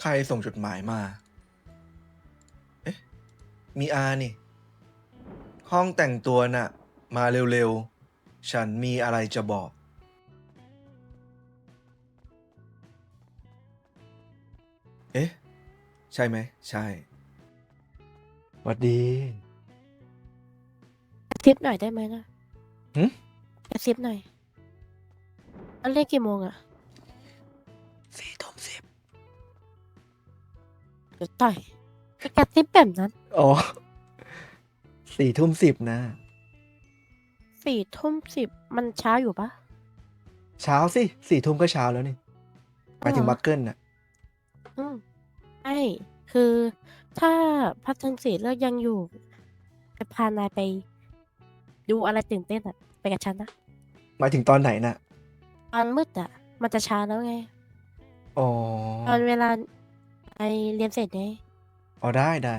ใครส่งจดหมายมา เอ๊ะ มีอานี่ ห้องแต่งตัวน่ะ มาเร็วๆ ฉันมีอะไรจะบอก เอ๊ะ ใช่ไหม ใช่ หวัดดี กระซิบหน่อยได้ไหมนะหึ กระซิบหน่อย อันเรียกกี่โมงอะ เดี๋ยวต่อยไปกระซิบแบบนั้นอ๋อสี่ทุ่มสิบนะ สี่ทุ่มสิบมันเช้าอยู่ปะเช้าสิสี่ทุ่มก็เช้าแล้วนี่หมายถึงอ๋อมักเกิลน่ะ อืมใช่คือถ้าพัฒนศรีเลิกยังอยู่จะพานายไป ดูอะไรตื่นเต้นอะไปกับฉันนะหมายถึงตอนไหนน่ะ ตอนมืดอะมันจะเช้าแล้วไง อ๋อ ตอนเวลา ไปเรียนเสร็จไงอ๋อได้ได้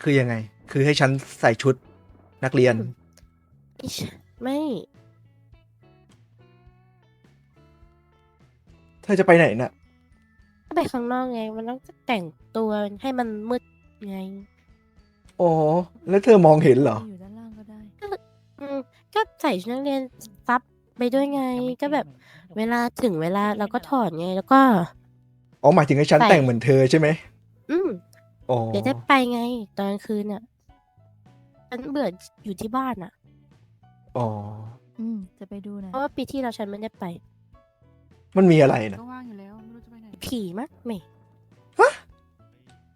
คือยังไง คือให้ฉันใส่ชุดนักเรียน อิ๊ชไม่ เธอจะไปไหนน่ะถ้าไปข้างนอกไง มันต้องแต่งตัวให้มันมืดไง อ๋อ แล้วเธอมองเห็นเหรอ อยู่ด้านล่างก็ได้อืมก็ใส่ชุดนักเรียนซับไปด้วยไง ก็แบบ เวลาถึงเวลาเราก็ถอดไง แล้วก็ อ๋อหมายถึงให้ฉันใส่แต่งเหมือนเธอใช่ไหมอืม อ๋อเดี๋ยวได้ไปไง ตอนกลางคืนอะฉันเบื่ออยู่ที่บ้านอะ อ๋ออืม จะไปดูนะเพราะว่าปีที่เราฉันไม่ได้ไป มันมีอะไรนะก็ว่างอยู่แล้ว ไม่รู้จะไปไหนผีมั้งไม่ฮะ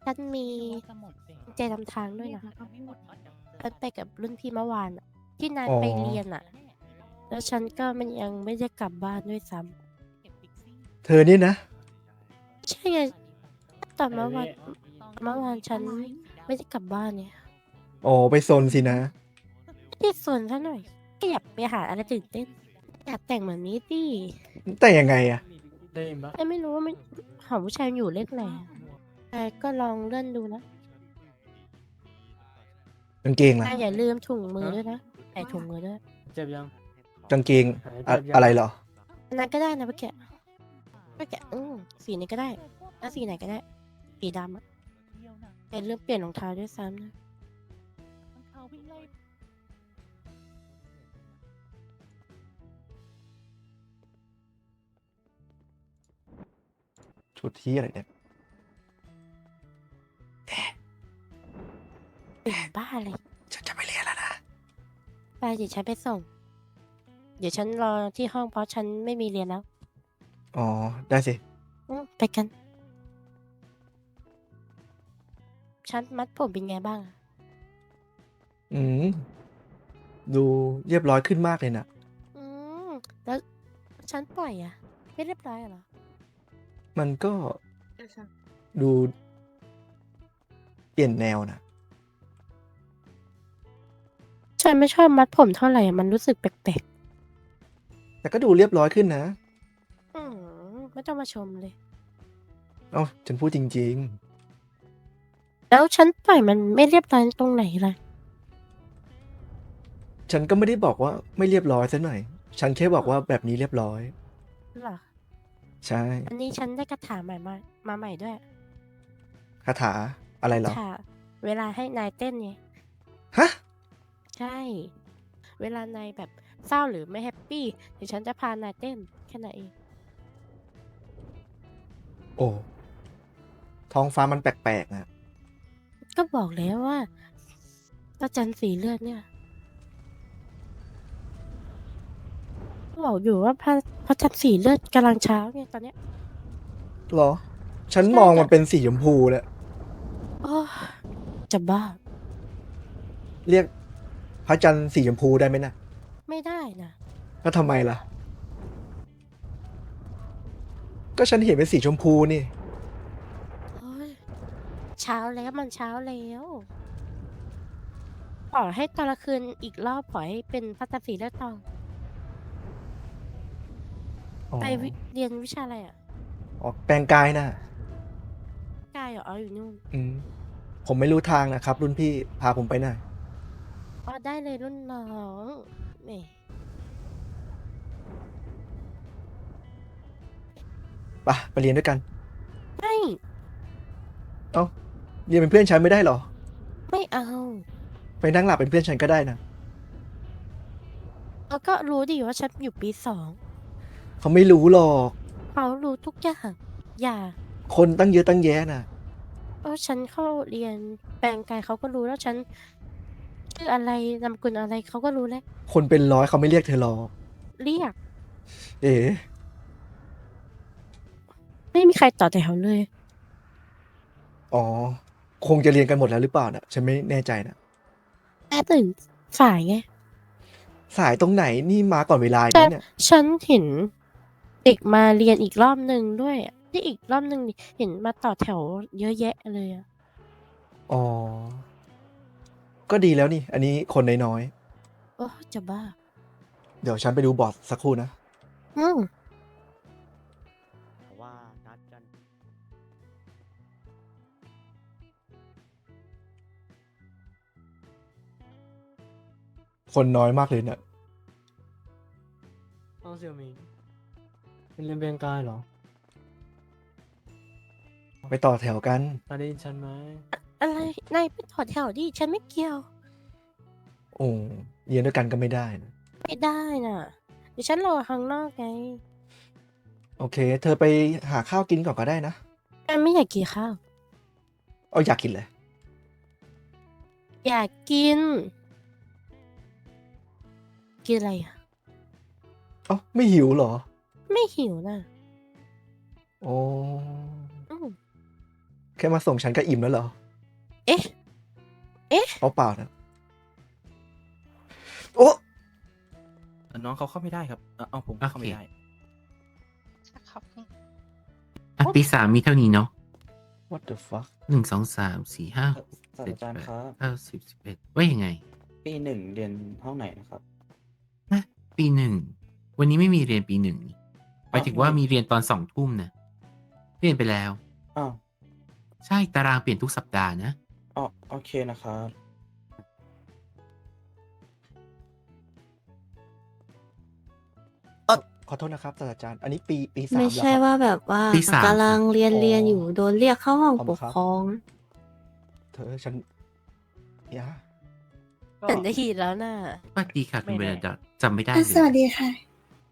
ฉันมีกุญแจนำทางด้วยนะฉันไปกับรุ่นพี่เมื่อวานอะที่นายไปเรียนอะ แล้วฉันก็มันยังไม่ได้กลับบ้านด้วยซ้ำเธอนี่นะ ใช่ไงตอนเมื่อวานเมื่อวานฉันไม่ได้กลับบ้านเนี่ยอ๋อไปโซนสินะไม่ได้ส่วนซะหน่อยก็อยากไปหาอะไรตื่นเต้นอยากแต่งเหมือนนี้ดิแต่งยังไงอะได้ยินปะแต่ไม่รู้ว่ามันของผู้ชายอยู่เลขไหนอะแต่ก็ลองเลื่อนดูนะกางเกงล่ะแต่อย่าลืมถุงมือด้วยนะใส่ถุงมือด้วยเจ็บยังกางเกงอะหายเจ็บยังอะไรเหรออันนั้นก็ได้นะเมื่อกี้ เมื่อกี้อืมสีนี้ก็ได้แล้วสีไหนก็ได้ สีดำอะแต่เริ่มเปลี่ยนรองเท้าด้วยซ้ำนะชุดที่อะไรเนี่ยเป็นบ้าอะไรฉันจะไปเรียนแล้วนะไปเดี๋ยวฉันไปส่ง เดี๋ยวฉันรอที่ห้องเพราะฉันไม่มีเรียนแล้ว อ๋อ ได้สิ อืมไปกันฉันมัดผมเป็นไงบ้างอะอืม ดูเรียบร้อยขึ้นมากเลยนะอืม แล้วฉันปล่อยอะไม่เรียบร้อยอะเหรอ มันก็ดูเปลี่ยนแนวนะฉันไม่ชอบมัดผมเท่าไหร่อะมันรู้สึกแปลกแต่ก็ดูเรียบร้อยขึ้นนะ ๆอืม ไม่ต้องมาชมเลย เอ้าฉันพูดจริง แล้วฉันปล่อยมันไม่เรียบร้อยตรงไหนล่ะ ๆ ฉันก็ไม่ได้บอกว่าไม่เรียบร้อยซะหน่อย ฉันแค่บอกว่าแบบนี้เรียบร้อย เหรอ ใช่อันนี้ฉันได้กระถาใหม่มา มาใหม่ด้วยคาถาอะไรเหรอ ค่ะ เวลาให้นายเต้นไง ฮะ ใช่ เวลานายแบบเศร้าหรือไม่แฮปปี้เดี๋ยวฉันจะพานายเต้นแค่นั้นเอง โอ้ ท้องฟ้ามันแปลกๆนะก็บอกแล้วว่าพระจันทร์สีเลือดเนี่ยบอกอยู่ว่าพระพระจันทร์สีเลือดกำลังเช้าไงตอนเนี้ยเหรอ ฉันใช่มองจ้ะมันเป็นสีชมพูเลยโอ้จะบ้า เรียกพระจันทร์สีชมพูได้ไหมนะไม่ได้นะ แล้วทำไมล่ะ ก็ฉันเห็นเป็นสีชมพูนี่ โอ้ยเช้าแล้วมันเช้าแล้วขอให้ตอนละคืนอีกรอบขอให้เป็นพระจันทร์สีเลือดต่ออ๋อไปวิเรียนวิชาอะไรอะอ๋อแปลงกายนะกายเหรออ๋ออยู่นู่นอืมผมไม่รู้ทางนะครับ รุ่นพี่พาผมไปหน่อย อ๋อได้เลยรุ่นน้องแหม ไปไปเรียนด้วยกัน ไม่าเรียนเป็นเพื่อนฉันไม่ได้เหรอ ไม่เอา ไปนั่งหลับเป็นเพื่อนฉันก็ได้นะแล้วก็รู้ดีว่าฉันอยู่ปีสองเขาไม่รู้หรอก เขารู้ทุกอย่างอย่าคนตั้งเยอะตั้งแยะน่ะเออฉันเข้าเรียนแปลงกายเขาก็รู้แล้วฉันชื่ออะไรนามสกุลอะไรเขาก็รู้แล้วคนเป็นร้อยเขาไม่เรียกเธอหรอก เรียก เอ๋ ไม่มีใครต่อแถวเลย อ๋อ คงจะเรียนกันหมดแล้วหรือเปล่านะฉันไม่แน่ใจนะ แต่ตื่นสายไง สายตรงไหนนี่มาก่อนเวลาอีกฉันนะเนี่ย ฉันเห็นเด็กมาเรียนอีกรอบหนึ่งด้วยอะที่อีกรอบหนึ่งนี่เห็นมาต่อแถวเยอะแยะเลยอะอ๋อ ก็ดีแล้วนี่ อันนี้คนน้อยโอ้จะบ้า ๆ เดี๋ยวฉันไปดูบอร์ดสักครู่นะ อืม คนน้อยมากเลยเนี่ยต้องเซียวมิงเป็นเรียนเบียงกายเหรอไปต่อแถวกันนายได้ยินฉันไหมอะไร นายไปต่อแถวดิ ฉันไม่เกี่ยว โอ้เรียนด้วยกันก็ไม่ได้นะไม่ได้น่ะเดี๋ยวฉันรอข้างนอกไงโอเค เธอไปหาข้าวกินก่อนก็ได้นะฉันไม่อยากกินข้าวเอาอยากกินเลย อยากกิน กินอะไรอะ เอ้าไม่หิวเหรอ ไม่หิวนะโอ้อืมแค่มาส่งฉันก็อิ่มแล้วเหรอ เอ๊ะเอ๊ะเอาเปล่านะโอ้เอ่อน้องเขาเข้าไม่ได้ครับเอ่อเอาผมโอเคเข้าไม่ได้อะปีสามมีเท่านี้เนาะ what the fuck หนึ่งสองสามสี่ห้าหกศาสตเจ็ดราจารย์แปดครับ เก้าสิบสิบเอ็ดว่ายังไง ปีหนึ่งเรียนห้องไหนนะครับนะ ปีหนึ่ง วันนี้ไม่มีเรียนปีหนึ่งนี่หมายถึงว่ามีเรียนตอนสองทุ่มนะเรียนไปแล้ว อ้าวใช่ตารางเปลี่ยนทุกสัปดาห์นะ อ๋อโอเคนะครับ ขอโทษนะครับศาสตราจารย์อันนี้ปีปีสามไม่แล้วใช่ครับ ว่าแบบว่าปีสาม กำลังเรียนอ๋อเรียนอยู่โดนเรียกเข้าห้องขอบปคุณกครับ ครอง เธอฉันยาฉันได้ยินแล้วน่ะ สวัสดีค่ะคุณเบไม่รแน่ดอทจำไม่ได้อะเลยสวัสดีค่ะ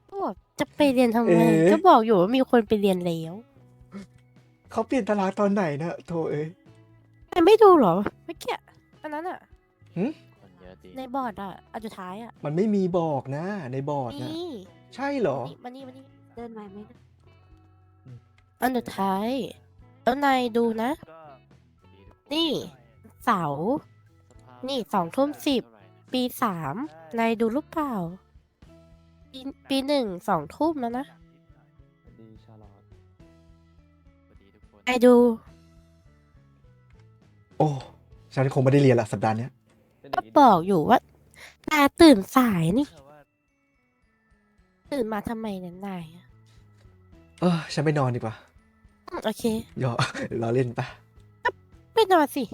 ก็บอกจะไปเรียนทำไมก็บอกอยู่ว่ามีคนไปเรียนแล้ว เขาเปลี่ยนตารางตอนไหนนะโทเอ้ย แต่ไม่ดูเหรอเมื่อกี้อันนั้นอะหึคนเยอะดีในบอร์ดอะ อันสุดท้ายอะมันไม่มีบอกนะ ในบอร์ดนะนี่ใช่เหรอนี่มานี่มานี่เดินไหวไหมนะอันสุดท้าย แล้วนายดูนะ นี่เสาร์ นี่สองทุ่มสิบปีสามนายดูรูปเปล่า ปีปีหนึ่งสองทุ่มแล้วนะดีชาลอตสวัสดีทุกคนนายดู โอ้ฉันคงไม่ได้เรียนละสัปดาห์เนี้ยก็บอกอยู่ว่านาตื่นสายนี่ ตื่นมาทำไมเนี่ยนายอะเออฉันไปนอนดีกว่าอืมโอเค หยอกเราเล่นปะไม่นอนสิ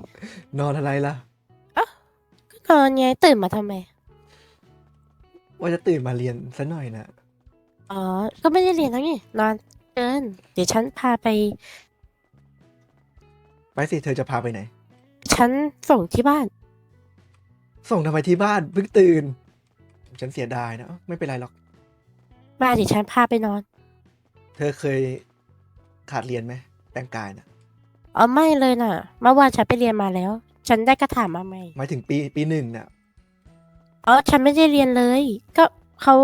นอนอะไรล่ะ ก็นอนไงตื่นมาทำไม ว่าจะตื่นมาเรียนซะหน่อยนะอ๋อ ก็ไม่ได้เรียนแล้วนี่นอนเกินเดี๋ยวฉันพาไป ไปสิเธอจะพาไปไหน ฉันส่งที่บ้าน ส่งทำไมที่บ้านเพิ่งตื่น ฉันเสียดายนะเอ้าไม่เป็นไรหรอก มาเดี๋ยวฉันพาไปนอน เธอเคยขาดเรียนไหมแต่งกายนะอ๋อไม่เลยน่ะ เมื่อวานฉันไปเรียนมาแล้ว ฉันได้กระถามมาใหม่ หมายถึงปีปีหนึ่งน่ะอ๋อ ฉันไม่ได้เรียนเลย ก็เขา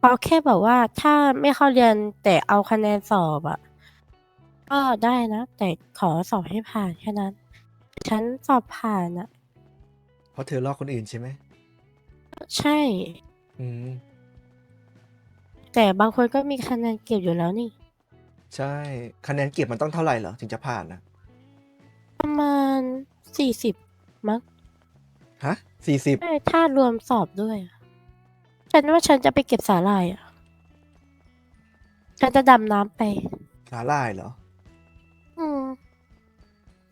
เขาแค่บอกว่าถ้าไม่เข้าเรียนแต่เอาคะแนนสอบอะก็ได้นะ แต่ขอสอบให้ผ่านแค่นั้น ฉันสอบผ่านอะเพราะเธอลอกคนอื่นใช่ไหมใช่ อืม แต่บางคนก็มีคะแนนเก็บอยู่แล้วนี่ ใช่ คะแนนเก็บมันต้องเท่าไหร่เหรอ ถึงจะผ่านนะประมาณ สี่สิบมั้งฮะสี่สิบใช่ถ้ารวมสอบด้วยอะฉันว่าฉันจะไปเก็บสาหร่ายอะฉันจะดำน้ำไป สาลายเหรอ อืม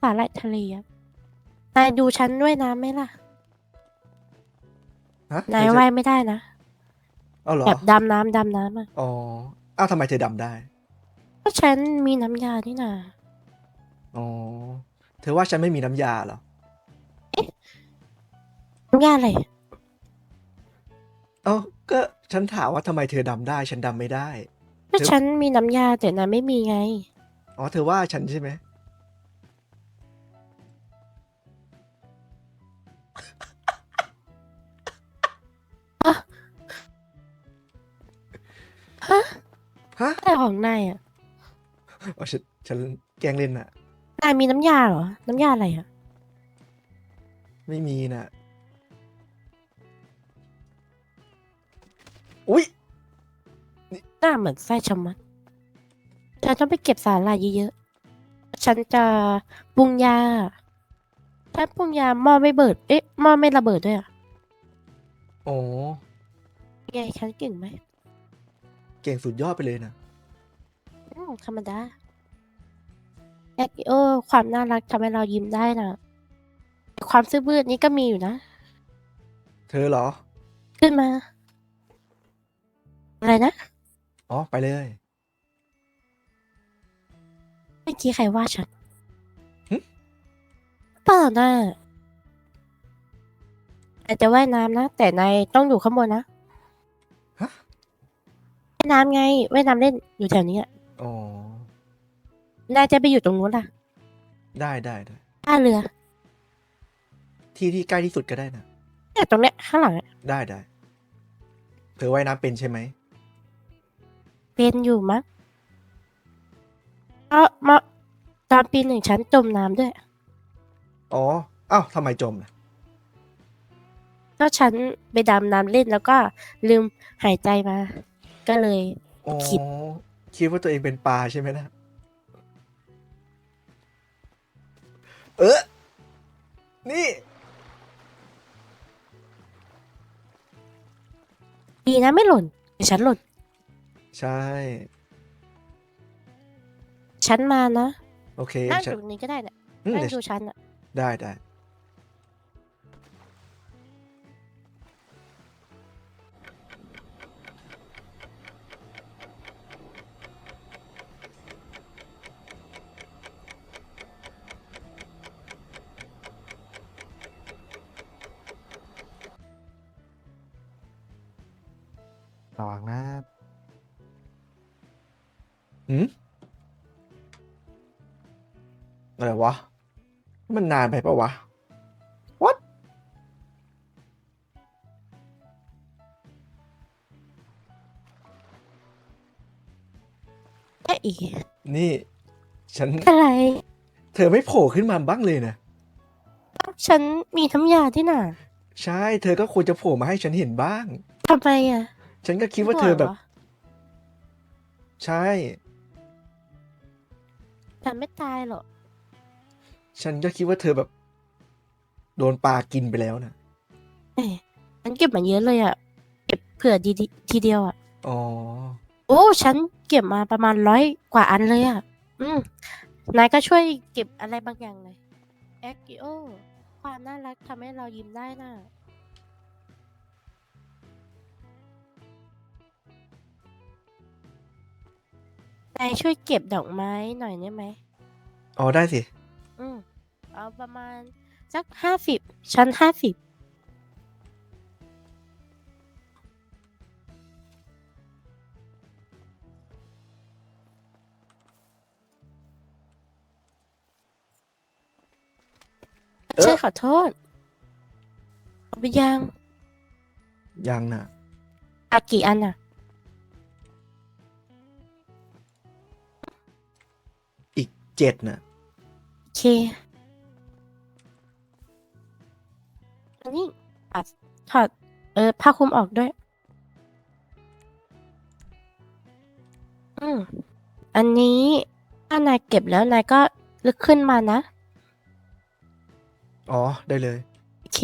สาหร่ายทะเลอะนายดูฉันด้วยนะไหมล่ะ ฮะนายเธอจะว่ายไม่ได้นะ เอาเหรอ แบบดำน้ำดำน้ำอะอ๋อ อ้าวทำไมเธอดำได้ก็ฉันมีน้ำยานี่นาอ๋อ เธอว่าฉันไม่มีน้ำยาเหรอ น้ำยาอะไรเอ้าก็ฉันถามว่าทำไมเธอดำได้ ฉันดำไม่ได้ ก็ฉันมีน้ำยาแต่นายไม่มีไง อ๋อ เธอว่าฉันใช่ไหม ฮะฮะ อะไรของนายอะ อ๋อฉันฉันแกล้งเล่นน่ะ นายมีน้ำยาเหรอ น้ำยาอะไรอะไม่มีน่ะอุ๊ย หน้าเหมือนไส้ชะมัดฉันต้องไปเก็บสาหร่ายเยอะๆ ฉันจะปรุงยาถ้าปรุงยาหม้อไม่เบิด เอ๊ะหม้อไม่ระเบิดด้วยอะโอ้ไงฉันเก่งไหม เก่งสุดยอดไปเลยนะ อืมธรรมดา แอคเออความน่ารักทำให้เรายิ้มได้นะความซื่อบื้อนี้ก็มีอยู่นะ เธอเหรอ ขึ้นมา อะไรนะ อ๋อ ไปเลย เมื่อกี้ใครว่าฉันหึ เปล่านะอาจจะว่ายน้ำนะ แต่นายต้องอยู่ข้างบนนะฮะ ว่ายน้ำไงว่ายน้ำเล่นอยู่แถวนี้อะอ๋อ นายจะไปอยู่ตรงนู้นล่ะได้ได้ได้ท่าเรือที่ที่ใกล้ที่สุดก็ได้นะ เนี่ยตรงเนี้ยข้างหลังอะได้ได้เธอว่ายน้ำเป็นใช่ไหม เป็นอยู่มั้งเออมาตอนปีหนึ่งฉันจมน้ำด้วย อ๋อ อ้าวทำไมจมล่ะ ก็ฉันไปดำน้ำเล่นแล้วก็ลืมหายใจมา ก็เลย อ๋อ คิดคิดว่าตัวเองเป็นปลาใช่ไหมนะ เออ นี่ดีนะไม่หล่นแต่ฉันหล่น ใช่ ฉันมานะ โอเคนั่งฉันตรงนี้ก็ได้เนี่ยอืมนั่งเดี๋ยวดูฉันอะได้ได้ ระวังนะหืมอะไรวะ มันนานไปปะวะ what เอ๊ะอีนี่ ฉัน อะไร เธอไม่โผล่ขึ้นมาบ้างเลยนะ ฉันมีน้ำยาที่น่ะใช่ เธอก็ควรจะโผล่มาให้ฉันเห็นบ้าง ทำไมอะ ฉันก็คิดว่าเธอแบบ หรใช่ ฉันไม่ตายหรอกฉันก็คิดว่าเธอแบบ โดนปลากินไปแล้วนะเอ๊ะฉันเก็บมาเยอะเลยอะเก็บเผื่อดีๆทีเดียวอะอ๋อ โอ้ ฉันเก็บมาประมาณร้อยกว่าอันเลยอะอืม นายก็ช่วยเก็บอะไรบางอย่างหน่อยแอคกิโอ ความน่ารักทำให้เรายิ้มได้น่ะ นายช่วยเก็บดอกไม้หน่อยได้ไหม อ๋อได้สิ อืมเอาประมาณสักห้าสิบชั้นห้าสิบเออใช่ขอโทษเอาไปยังยังนะอากี่อันอะ เจ็ดนะโอเคอันนี้ปัดถอดเออผ้าคลุมออกด้วย อืม อันนี้ถ้านายเก็บแล้วนายก็ลึกขึ้นมานะ อ๋อ ได้เลย โอเค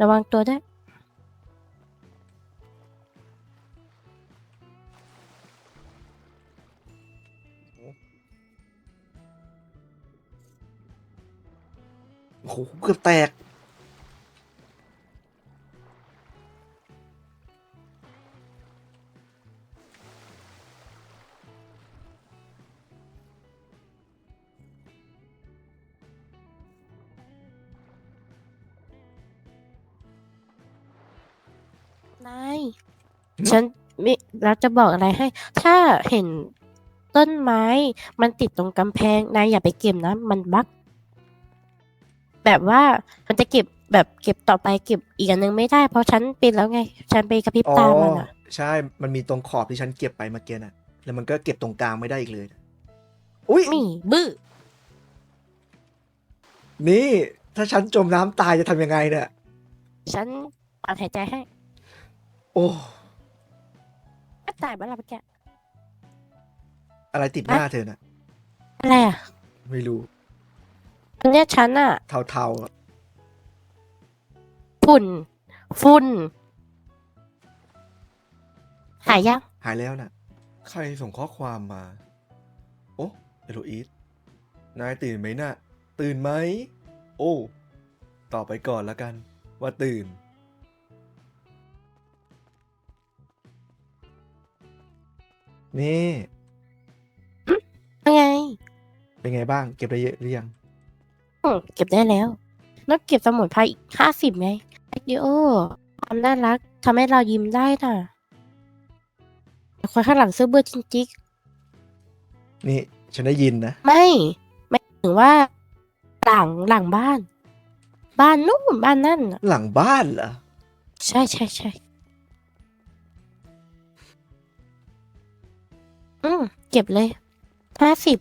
ระวังตัวด้วย โอ้โหเกือบแตก นายฉันมิเราจะบอกอะไรให้ ถ้าเห็นต้นไม้ มันติดตรงกำแพง นายอย่าไปเก็บนะ มันบัก แบบว่ามันจะเก็บแบบเก็บต่อไปเก็บอีกอันนึงไม่ได้ เพราะฉันเป็นแล้วไง ฉันไปกระพริบอ๋อตามันอะใช่ มันมีตรงขอบที่ฉันเก็บไปเมื่อกี้น่ะ แล้วมันก็เก็บตรงกลางไม่ได้อีกเลย อุ้ยนี่บื้อ นี่ ถ้าฉันจมน้ำตายจะทำยังไงเนี่ย ฉันปัดหายใจให้โอ้ ก็ตายเมื่อไหร่เมื่อกี้อะไรติดหน้าเธอน่ะ อะไรอะ ไม่รู้ อันเนี้ยฉันอะเทาๆอะฝุ่น ฝุ่น หายยังหายแล้วน่ะ ใครส่งข้อความมา โอ้เอโลอีสนายตื่นไหมน่ะ ตื่นไหม โอ้ตอบไปก่อนละกัน ว่าตื่น นี่ ยังไง เป็นไงบ้าง เก็บได้เยอะหรือยัง อืมเก็บได้แล้ว แล้วเก็บสมุนไพรอีกห้าสิบไงไอเดีโอความน่ารักทำให้เรายิ้มได้น่ะแต่คนข้างหลังซื้อเบอร์จริงนี่ฉันได้ยินนะ ๆไม่ ไม่ถึงว่า หลังหลังบ้าน บ้านนู่นบ้านนั่นน่ะหลังบ้านเหรอ ใช่ใช่ใช่อืมเก็บเลยห้าสิบ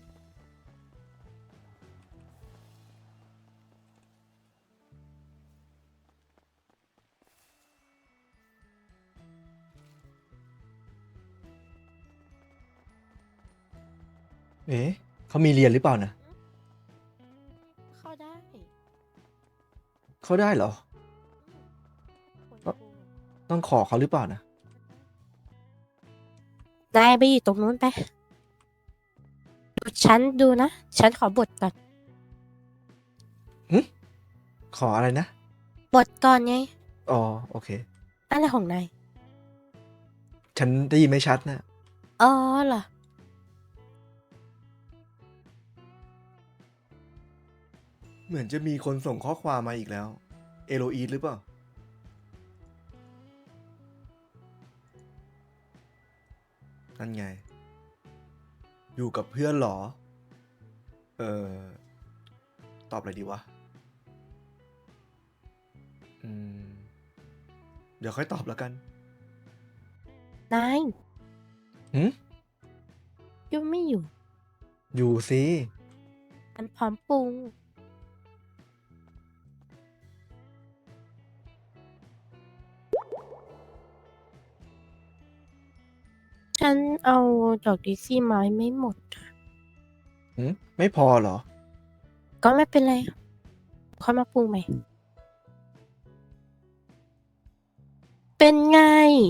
เอ๊ะเขามีเรียนหรือเปล่านะเข้าได้เขาได้เหรอต้องขอเขาหรือเปล่านะนายไปอยู่ตรงนู้นไปดูฉันดูนะ ฉันขอบทก่อน ขออะไรนะบทก่อนไง อ๋อโอเค อะไรของนาย ฉันได้ยินไม่ชัดนะอ๋อเหรอ เหมือนจะมีคนส่งข้อความมาอีกแล้ว เอโลอีหรือเปล่า นั่นไง อยู่กับเพื่อนเหรอ เออ ตอบอะไรดีวะ อืม เดี๋ยวค่อยตอบแล้วกัน นายหืมยังไม่อยู่ อยู่สิอันพร้อมปรุง ฉันเอาดอกดิซี่ไม้ไม่หมดหืมไม่พอเหรอ ก็ไม่เป็นไรค่อยมาปรุงใหม่ เป็นไง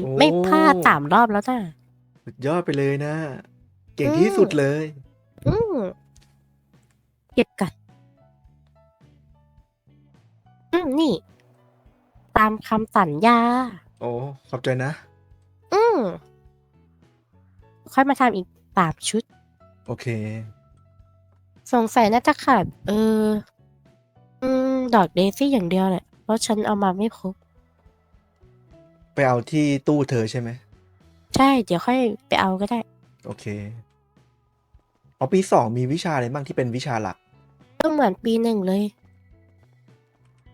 โอ้ ไม่พลาดสามรอบแล้วน่ะสุดยอดไปเลยนะ เก่งอืมที่สุดเลย อืมเก็บกัน อืมนี่ ตามคำสัญญา โอ้ ขอบใจนะ อืม ค่อยมาทำอีกสามชุด โอเค สงสัยน่าจะขาดเออ อืม ดอกเดซี่อย่างเดียวแหละ เพราะฉันเอามาไม่ครบ ไปเอาที่ตู้เธอใช่ไหม ใช่ เดี๋ยวค่อยไปเอาก็ได้ โอเค เอาปีสองมีวิชาอะไรบ้างที่เป็นวิชาหลักก็เหมือนปีหนึ่งเลย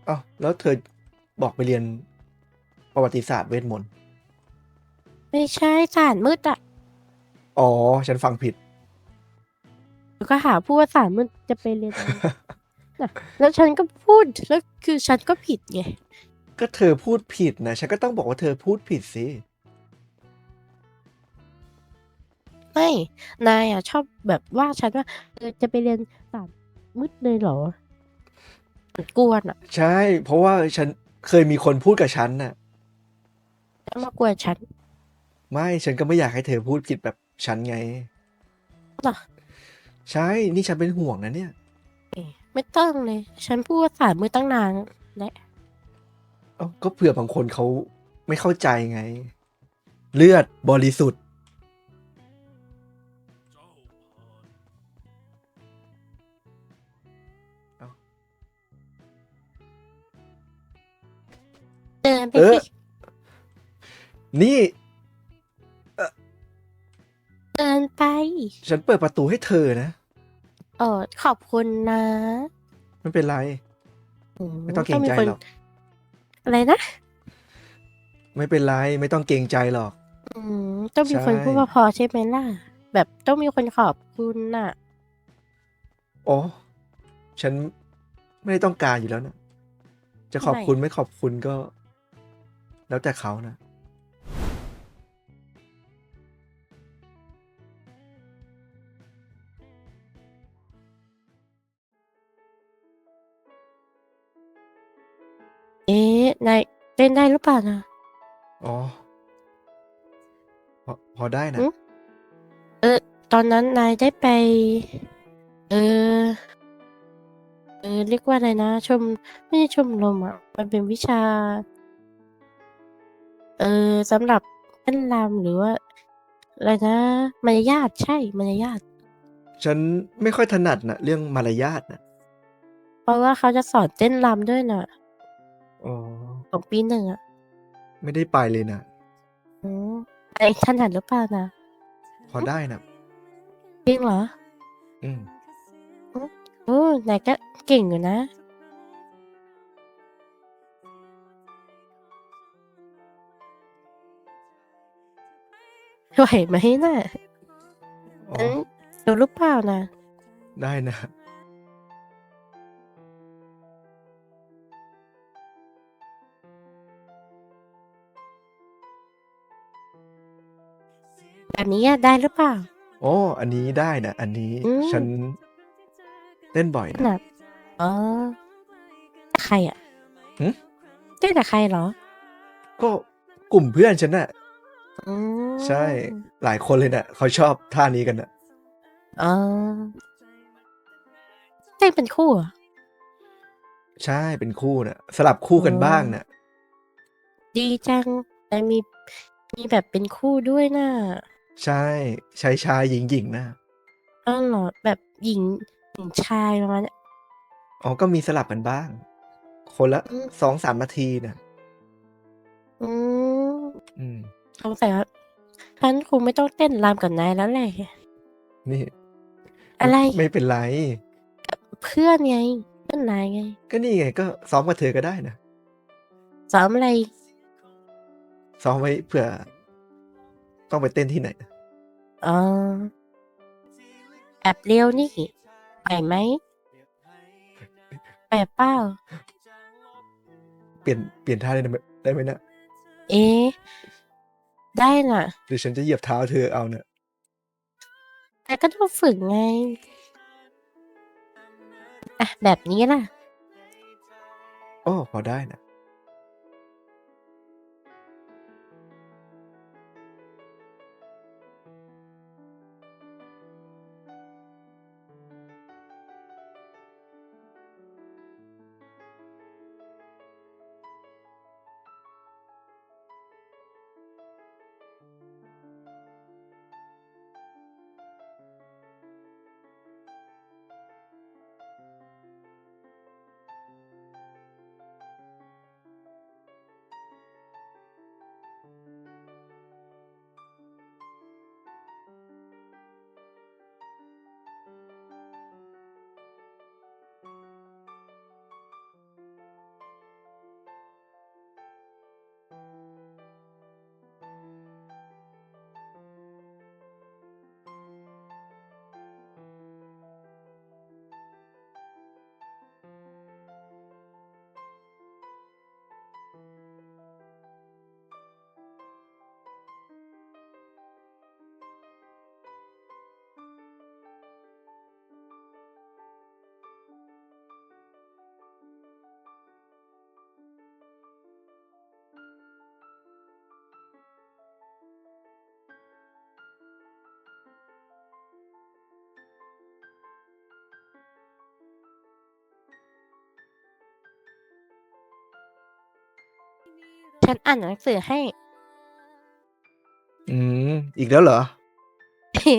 อ้าวแล้วเธอบอกไปเรียนประวัติศาสตร์เวทมนต์ ไม่ใช่สารมืดอะ อ๋อ ฉันฟังผิด แล้วก็หาผู้ว่าสารมืดจะไปเรียนอะไรน่ะแล้วฉันก็พูดแล้วคือฉันก็ผิดไงก็เธอพูดผิดนะ ฉันก็ต้องบอกว่าเธอพูดผิดสิ ไม่นายอะชอบแบบว่าฉันว่าเออจะไปเรียนสารมืดเลยเหรอมันกวนอะใช่ เพราะว่าฉันเคยมีคนพูดกับฉันน่ะ แล้วมากวนฉัน ไม่ ฉันก็ไม่อยากให้เธอพูดผิดแบบ ฉันไงเหรอใช่ นี่ฉันเป็นห่วงนะเนี่ยไม่ต้องเลย ฉันพูดว่าสารมืดตั้งนานและเอ้าก็เผื่อบางคนเขาไม่เข้าใจไง เลือดบริสุทธิ์ เดินไปเออสินี่ เกินไป ฉันเปิดประตูให้เธอนะเออขอบคุณนะไม่เป็นไร ไม่ต้องเกรงใจหรอก อะไรนะ ไม่เป็นไรไม่ต้องเกรงใจหรอก อืมต้องมีคนใช่พูดว่าพอใช่ไหมล่ะ แบบต้องมีคนขอบคุณน่ะโอ้ฉันไม่ได้ต้องการอยู่แล้วนะ จะขอบคุณไม่ขอบคุณก็ แล้วแต่เขานะ เอ๊ะนายเล่นได้หรือเปล่านะ อ๋อ พอพอได้นะอืมเออตอนนั้นนายได้ไป เออ เออเรียกว่าอะไรนะ ชม ไม่ใช่ชมรมอะ มันเป็นวิชา เออสำหรับเต้นรำหรือว่า อะไรนะมารยาทใช่มารยาทฉันไม่ค่อยถนัดนะเรื่องมารยาทนะเพราะว่าเขาจะสอนเต้นรำด้วยน่ะ อ๋อ ของปีหนึ่งอะไม่ได้ไปเลยนะอืมไอ้ถนัดหรือเปล่านะพอได้นะจริงเหรออืมโอ้นายก็เก่งอยู่นะ ไหวไหมน่ะอ๋องั้นดูหรือเปล่านะ ได้นะ แบบนี้อะได้หรือเปล่าโอ้อันนี้ได้นะ อันนี้อืม ฉันเล่นบ่อยขนะนาดอ๋อใครอะหึเต้นกับใครเหรอก็กลุ่มเพื่อนฉันน่ะ อืมใช่ หลายคนเลยน่ะ เขาชอบท่านี้กันน่ะ อ๋อเต้นเป็นคู่เหรอใช่ เป็นคู่น่ะ สลับคู่กันอ๋อบ้างน่ะ ดีจังแต่มีมีแบบเป็นคู่ด้วยน่ะ ใช่ ชายชายหญิงหญิงนะอ๋อเหรอ แบบหญิงหญิงชายประมาณเนี้ยอ๋อ ก็มีสลับกันบ้าง คนละอืมสองสามนาทีน่ะ อืมอืม สงสัยว่าฉันคงไม่ต้องเต้นรำกับนายแล้วแหละนี่อะไรไม่เป็นไร เพื่อนไงเพื่อนนายไงก็นี่ไง ก็ซ้อมกับเธอก็ได้นะซ้อมอะไร ซ้อมไว้เผื่อ ต้องไปเต้นที่ไหนอ๋อแอบเร็วนี่ ไปไหม ไปเปล่า เปลี่ยนเปลี่ยนท่าได้ไหมได้ไหมนะเอ๊ะได้น่ะ หรือฉันจะเหยียบเท้าเธอเอาเนี่ยแต่ก็ต้องฝึกไง อะ แบบนี้ล่ะ โอ้พอได้นะ นอ่านหนังสือให้ อืม อีกแล้วเหรอ เฮ้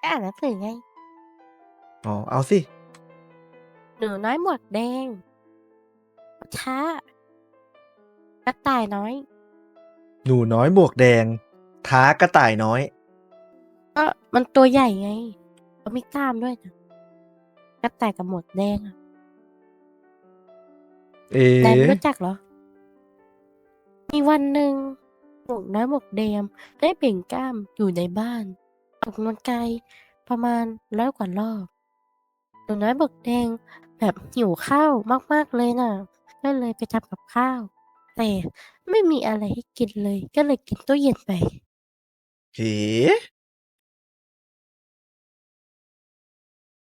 ก็อ่านหนังสือไง อ๋อ เอาสิ หนูน้อยหมวกแดงช้ากระต่ายน้อย หนูน้อยหมวกแดง ท้ากระต่ายน้อย ก็มันตัวใหญ่ไงเขามีกล้ามด้วยนะกระต่ายกับหมวกแดงอะเอ๊นายไม่ะรู้จักเหรอ มีวันหนึ่งหมวกน้อยหมวกแดงได้เปล่งกล้ามอยู่ในบ้าน ออกกำลังกายประมาณร้อยกว่ารอบหนูน้อยหมวกแดงแบบหิวข้าวมากๆเลยน่ะ ก็เลยไปทำกับข้าว แต่ไม่มีอะไรให้กินเลยก็เลยกินตู้เย็นไปเฮ้